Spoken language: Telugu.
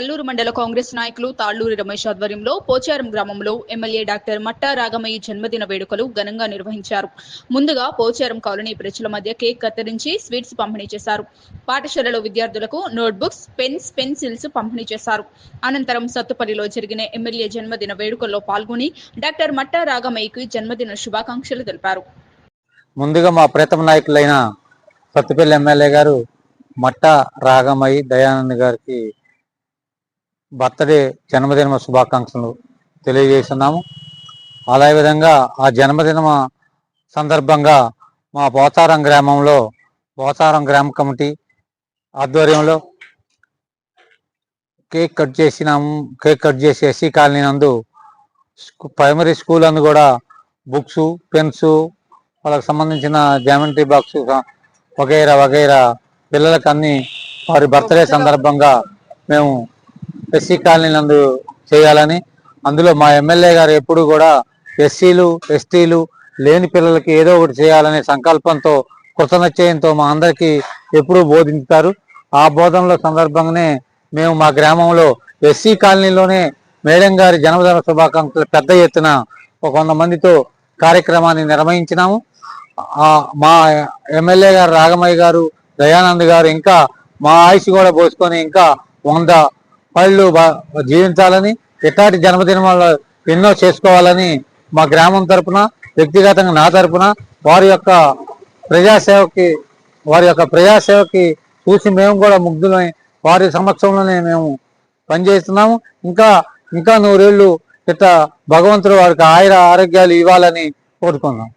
కల్లూరు మండల కాంగ్రెస్ నాయకులు తాళ్ళూరి రమేష్ ఆధ్వర్యంలో పోచారం గ్రామంలో ఎమ్మెల్యే డాక్టర్ మట్టా రాగమయ్య జన్మదిన వేడుకలు ఘనంగా నిర్వహించారు. ముందుగా పోచారం కాలనీ ప్రజల మధ్య కేక్ కత్తిరించి స్వీట్స్ పంపిణీ చేశారు. పాఠశాలలో విద్యార్థులకు నోట్బుక్స్ పెన్స్ పెన్సిల్స్ పంపిణీ చేశారు. అనంతరం సత్తుపల్లిలో జరిగిన ఎమ్మెల్యే జన్మదిన వేడుకల్లో పాల్గొని డాక్టర్ మట్టా రాగమయ్యకు జన్మదిన శుభాకాంక్షలు తెలిపారు. ముందుగా మా ప్రీతమ నాయకులైన సత్తుపల్లి ఎమ్మెల్యే గారు మట్ట రాగమయ్య దయానంద్ గారికి బర్త్డే జన్మదిన శుభాకాంక్షలు తెలియజేస్తున్నాము. అదేవిధంగా ఆ జన్మదిన సందర్భంగా మా పోతారం గ్రామంలో పోతారం గ్రామ కమిటీ ఆధ్వర్యంలో కేక్ కట్ చేసినాము. కేక్ కట్ చేసి ఎస్సీ కాలనీ నందు ప్రైమరీ స్కూల్ అందు కూడా బుక్స్ పెన్స్ వాళ్ళకి సంబంధించిన జామెంట్రీ బాక్స్ వగైరా వగైరా పిల్లలకు అన్ని వారి బర్త్డే సందర్భంగా మేము ఎస్సీ కాలనీ నందు చేయాలని. అందులో మా ఎమ్మెల్యే గారు ఎప్పుడు కూడా ఎస్సీలు ఎస్టీలు లేని పిల్లలకి ఏదో ఒకటి చేయాలనే సంకల్పంతో కృతనిశ్చయంతో మా అందరికీ ఎప్పుడూ బోధించుతారు ఆ బోధనలో సందర్భంగానే మేము మా గ్రామంలో ఎస్సీ కాలనీలోనే మేడం గారి జన్మదిన శుభాకాంక్షలు పెద్ద ఎత్తున ఒక వంద మందితో కార్యక్రమాన్ని నిర్వహించినాము. మా ఎమ్మెల్యే గారు రాగమయ్య గారు దయానంద్ గారు ఇంకా మా ఆయుష్ కూడా పోసుకొని ఇంకా వంద పళ్ళు జీవించాలని ఇట్లాంటి జన్మదినాలు ఎన్నో చేసుకోవాలని మా గ్రామం తరపున వ్యక్తిగతంగా నా తరపున వారి యొక్క ప్రజాసేవకి వారి యొక్క ప్రజాసేవకి చూసి మేము కూడా ముగ్ధులై వారి సమక్షంలోనే మేము పనిచేస్తున్నాము. ఇంకా ఇంకా నూరేళ్ళు ఇట్లా భగవంతుడు వారికి ఆయుర ఆరోగ్యాలు ఇవ్వాలని కోరుకుందాం